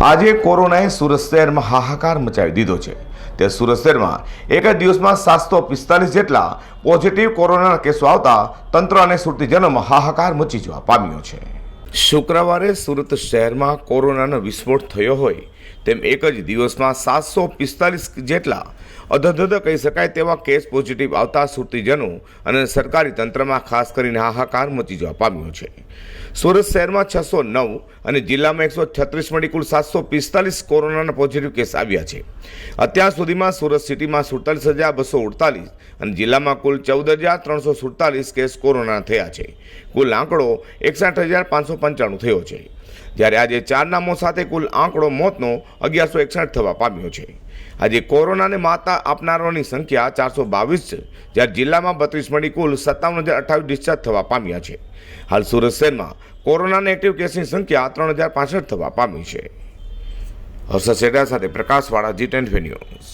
આજે કોરોનાએ સુરત શહેરમાં હાહાકાર મચાવી દીધો છે. તે સુરત શહેરમાં એક જ દિવસમાં સાતસો પિસ્તાલીસ જેટલા પોઝિટિવ કોરોનાના કેસો આવતા તંત્ર અને સુરતીજનોમાં હાહાકાર મચી જવા પામ્યો છે. શુક્રવારે સુરત શહેરમાં કોરોનાનો વિસ્ફોટ થયો હોય તેમ એક જ દિવસમાં સાતસો પિસ્તાલીસ જેટલા અધધધ કહી શકાય તેવા કેસ પોઝિટિવ આવતા સુરતીજનો અને સરકારી તંત્રમાં ખાસ કરીને હાહાકાર મચી જવા પામ્યો છે. સુરત શહેરમાં છસો નવ અને જિલ્લામાં એકસો છત્રીસ મળી કુલ સાતસો પિસ્તાલીસ કોરોનાના પોઝિટિવ કેસ આવ્યા છે. અત્યાર સુધીમાં સુરત સિટીમાં સુડતાલીસ હજાર બસો અડતાલીસ અને જિલ્લામાં કુલ ચૌદ હજાર ત્રણસો સુડતાલીસ કેસ કોરોના થયા છે. કુલ આંકડો એકસઠ હજાર પાંચસો પંચાણું થયો છે. જ્યારે આજે ચાર નામો સાથે કુલ આંકડો મોતનો અગિયારસો એકસઠ થવા પામ્યો છે. આજે કોરોનાને માતા આપનારોની સંખ્યા ચારસો બાવીસ છે, જ્યારે જિલ્લામાં બત્રીસ મળી કુલ સત્તાવન હજાર અઠ્ઠાવીસ ડિસ્ચાર્જ થવા પામ્યા છે. હાલ સુરત શહેરમાં કોરોનાના એક્ટિવ કેસની સંખ્યા ત્રણ હજાર પાસઠ થવા પામી છે. હર્ષદ સેડા સાથે પ્રકાશવાળા જી ટેન ન્યૂઝ.